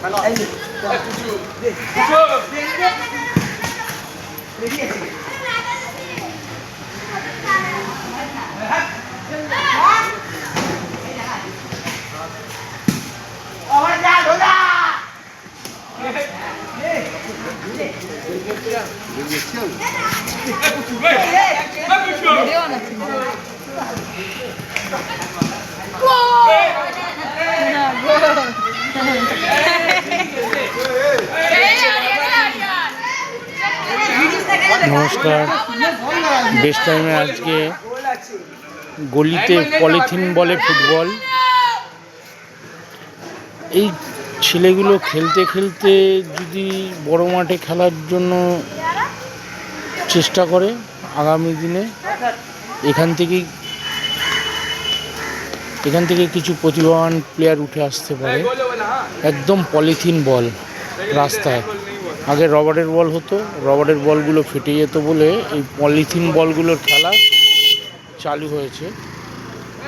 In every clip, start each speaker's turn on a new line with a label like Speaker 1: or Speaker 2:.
Speaker 1: 看到，哎，对，对，对，对，对，对，对，对，对，对，对，对，对，哎，你这样，你这样，哎，不准备，哎，不准备，哇！
Speaker 2: নমস্কার। বেস্ট টাইমে আজকে গলিতে পলিথিন বলে ফুটবল। এই ছেলেগুলো খেলতে খেলতে যদি বড় মাঠে খেলার জন্য চেষ্টা করে আগামী দিনে, এখান থেকেই এখান থেকে কিছু প্রতিভাবান প্লেয়ার উঠে আসতে পারে। একদম পলিথিন বল রাস্তায়। আগে রবারের বল হতো রবারের বলগুলো ফেটে যেত বলে এই পলিথিন বলগুলোর খেলা চালু হয়েছে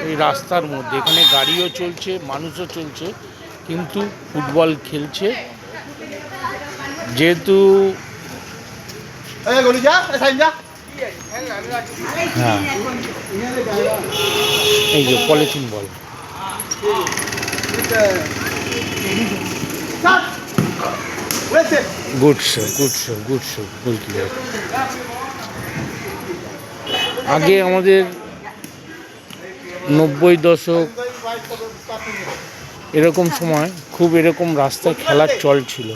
Speaker 2: এই রাস্তার মধ্যে এখানে গাড়িও চলছে মানুষও চলছে কিন্তু ফুটবল খেলছে যেহেতু. হ্যাঁ এই যে polythene ball. Good show good show good show goalkeeper আগে আমাদের নব্বই দশক এরকম সময় খুব এরকম রাস্তায় খেলার চল ছিল।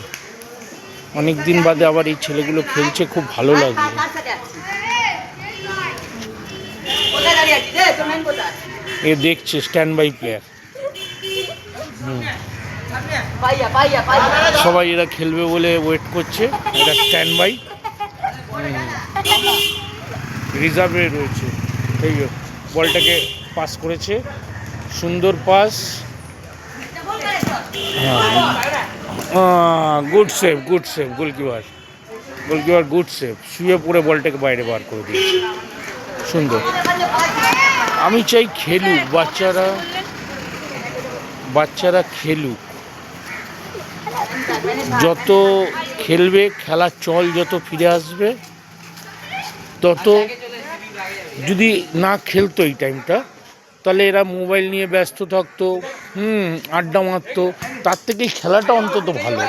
Speaker 2: অনেক দিন বাদে আবার এই ছেলেগুলো খেলছে খুব ভালো কোথায় এ দেখছে স্ট্যান্ড বাই প্লেয়ার পাইয়া সবাই এরা খেলবে বলে ওয়েট করছে। এরা স্ট্যান্ড বাই রিজার্ভে রয়েছে। এই বলটাকে পাস করেছে। সুন্দর pass good save good save goalkeeper goalkeeper good save শুয়ে পড়ে বলটাকে বাইরে বার করে দিয়েছে। সুন্দর। আমি চাই খেলুক, বাচ্চারা বাচ্চারা খেলুক। যত খেলবে খেলার চল যত ফিরে আসবে তত যদি না খেলতো এই টাইমটা তাহলে এরা মোবাইল নিয়ে ব্যস্ত থাকতো হুম আড্ডা মারতো তার থেকে এই খেলাটা অন্তত ভালো।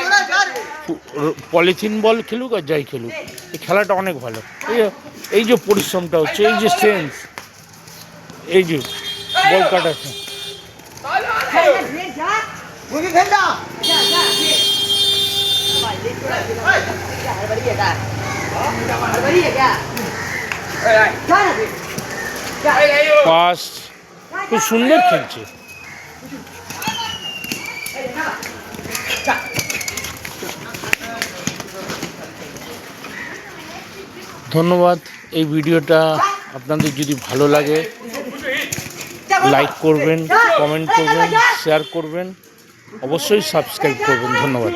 Speaker 2: পলিথিন বল খেলুক আর যাই খেলুক এই খেলাটা অনেক ভালো। এই যে- এই যে পরিশ্রমটা হচ্ছে এই যে সেন্স এই যে বল কাটাচ্ছে
Speaker 1: Ngồi đi খেল যা। हड़बड़ी है क्या हड़बड़ी है क्या क्या ना फिर
Speaker 2: পাস খুব সুন্দর খেলছে ধন্যবাদ এই ভিডিওটা আপনাদের যদি ভালো লাগে লাইক করবেন কমেন্ট করবেন শেয়ার করবেন অবশ্যই সাবস্ক্রাইব করবেন ধন্যবাদ